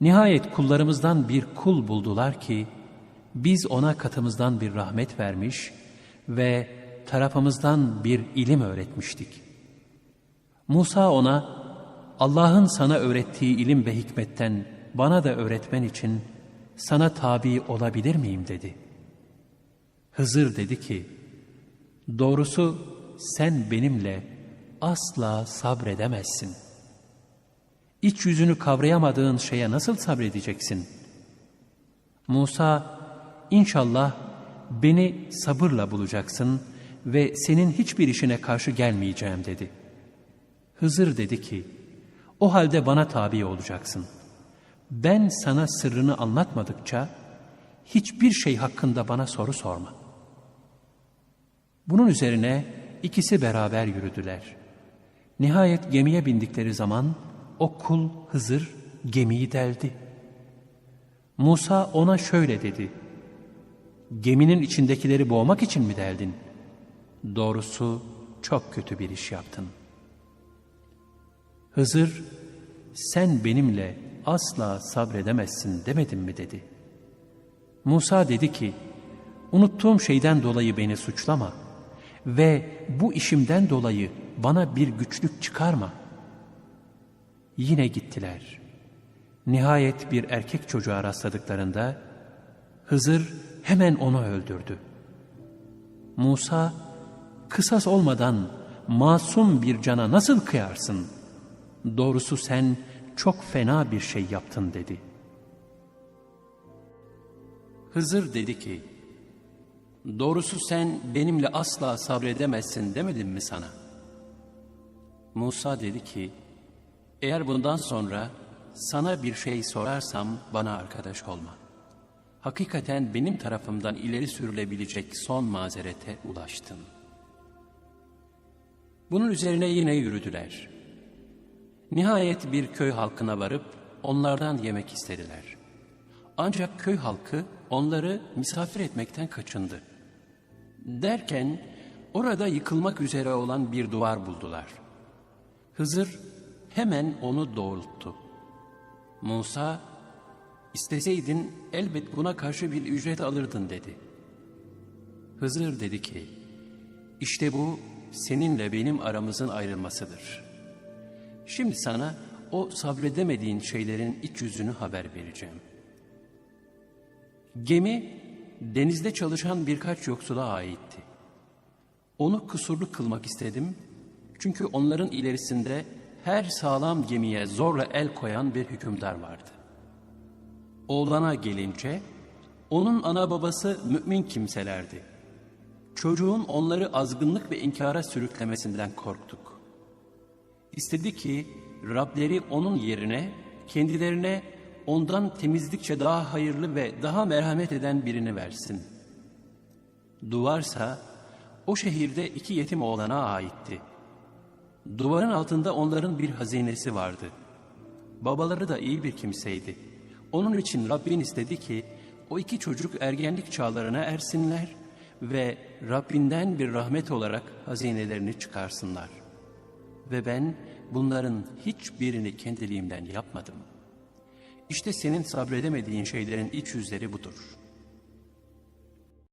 Nihayet kullarımızdan bir kul buldular ki, biz ona katımızdan bir rahmet vermiş ve tarafımızdan bir ilim öğretmiştik. Musa ona, Allah'ın sana öğrettiği ilim ve hikmetten bana da öğretmen için sana tabi olabilir miyim dedi. Hızır dedi ki, doğrusu sen benimle asla sabredemezsin. İç yüzünü kavrayamadığın şeye nasıl sabredeceksin? Musa, inşallah beni sabırla bulacaksın ve senin hiçbir işine karşı gelmeyeceğim dedi. Hızır dedi ki, o halde bana tabi olacaksın. Ben sana sırrını anlatmadıkça hiçbir şey hakkında bana soru sorma. Bunun üzerine ikisi beraber yürüdüler. Nihayet gemiye bindikleri zaman o kul Hızır gemiyi deldi. Musa ona şöyle dedi. Geminin içindekileri boğmak için mi deldin? Doğrusu çok kötü bir iş yaptın. Hızır, sen benimle asla sabredemezsin demedim mi dedi. Musa dedi ki, unuttuğum şeyden dolayı beni suçlama ve bu işimden dolayı bana bir güçlük çıkarma. Yine gittiler. Nihayet bir erkek çocuğa rastladıklarında Hızır hemen onu öldürdü. Musa, kısas olmadan masum bir cana nasıl kıyarsın? Doğrusu sen çok fena bir şey yaptın dedi. Hızır dedi ki, Doğrusu sen benimle asla sabredemezsin demedim mi sana? Musa dedi ki, eğer bundan sonra sana bir şey sorarsam bana arkadaş olma. Hakikaten benim tarafımdan ileri sürülebilecek son mazerete ulaştım. Bunun üzerine yine yürüdüler. Nihayet bir köy halkına varıp onlardan yemek istediler. Ancak köy halkı onları misafir etmekten kaçındı. Derken orada yıkılmak üzere olan bir duvar buldular. Hızır hemen onu doğrulttu. Musa, isteseydin elbet buna karşı bir ücret alırdın dedi. Hızır dedi ki, işte bu seninle benim aramızın ayrılmasıdır. Şimdi sana o sabredemediğin şeylerin iç yüzünü haber vereceğim. Gemi denizde çalışan birkaç yoksula aitti. Onu kusurlu kılmak istedim çünkü onların ilerisinde her sağlam gemiye zorla el koyan bir hükümdar vardı. Oğlana gelince onun ana babası mümin kimselerdi. Çocuğun onları azgınlık ve inkara sürüklemesinden korktuk. İstedi ki Rableri onun yerine kendilerine ondan temizlikçe daha hayırlı ve daha merhamet eden birini versin. Duvarsa o şehirde iki yetim oğlana aitti. Duvarın altında onların bir hazinesi vardı. Babaları da iyi bir kimseydi. Onun için Rabbin istedi ki o iki çocuk ergenlik çağlarına ersinler ve Rabbinden bir rahmet olarak hazinelerini çıkarsınlar. Ve ben bunların hiçbirini kendiliğimden yapmadım. İşte senin sabredemediğin şeylerin iç yüzleri budur.''